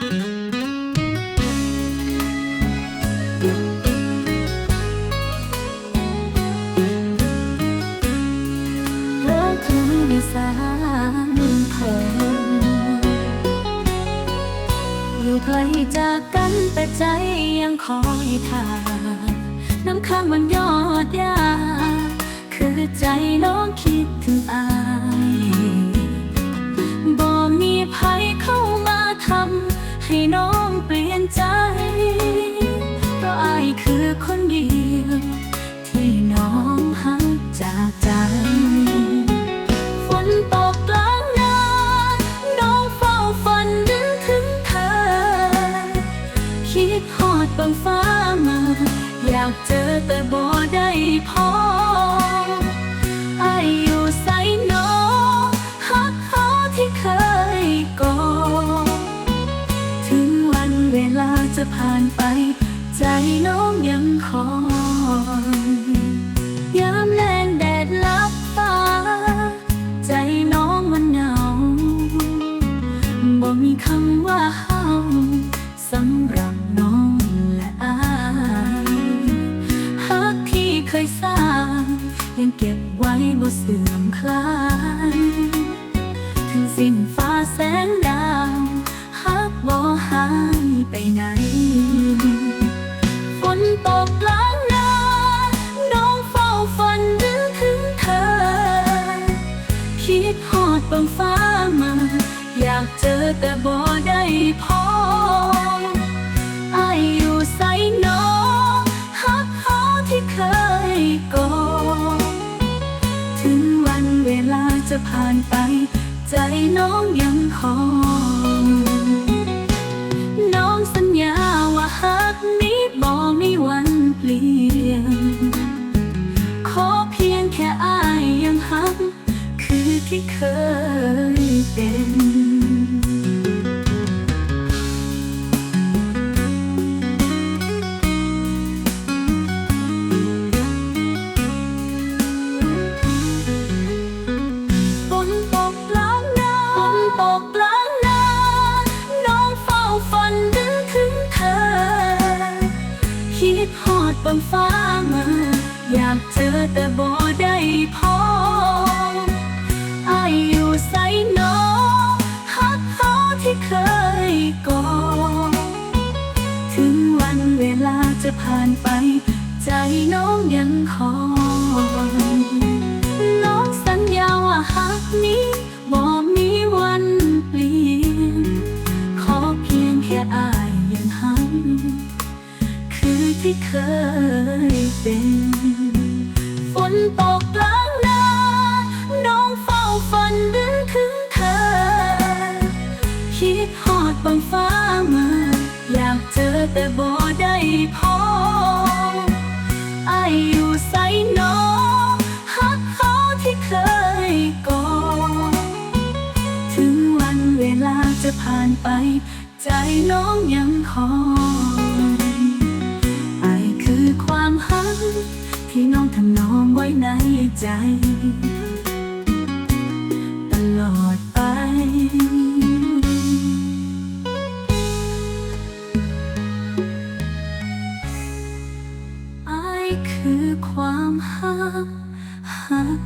เลิกทุนสามเพิ่นอยู่ไกลจากกันแต่ใจยังคอยท่าน้ำค้างมันยอดยา ให้น้องเปลี่ยนใจ เพราะอายคือคนเดียวที่น้องหักจากใจ ฝนตกกลางนาน้องเฝ้าฝันนึกถึงเธอ คิดฮอดบังฟ้ามา อยากเจอแต่บ่ได้พอ จะผ่านไป ใจน้องยังคอยยามแลงแดดลับฟ้า ใจน้องมันเหงาบ่มีคำว่าเฮาสำหรับน้องและอายฮักที่เคยสร้าง ยังเก็บไว้บ่เสื่อมคลายถึงสิ้นฟ้าแสงดาวฮักบ่หาย ไปไหนฝนตกกลางนาน้องเฝ้าฝันนึกถึงเธอ คิดฮอดบังฟ้ามา อยากเจอแต่บ่ได้พออายอยู่ใส่น้องฮักเขาที่เคยกอดถึงวันเวลาจะผ่านไป ใจน้องยังคอย กนี้บ่วันเปลี่ยน ขอเพียงแค่อายยังฮัก คือที่เคย บังฟ้ามา อยากเจอแต่บ่ได้พออ ที่เคยเป็นฝนตกกลางนาน้องเฝ้าฝันนึกถึงเธอ คิดฮอดบังฟ้ามา อยากเจอแต่บ่ได้พอออยู่ใส่นอฮักเขาที่เคยกอดถึงวันเวลาจะผ่านไป ใจน้องยัง ตลอดไป อายคือความหักหัก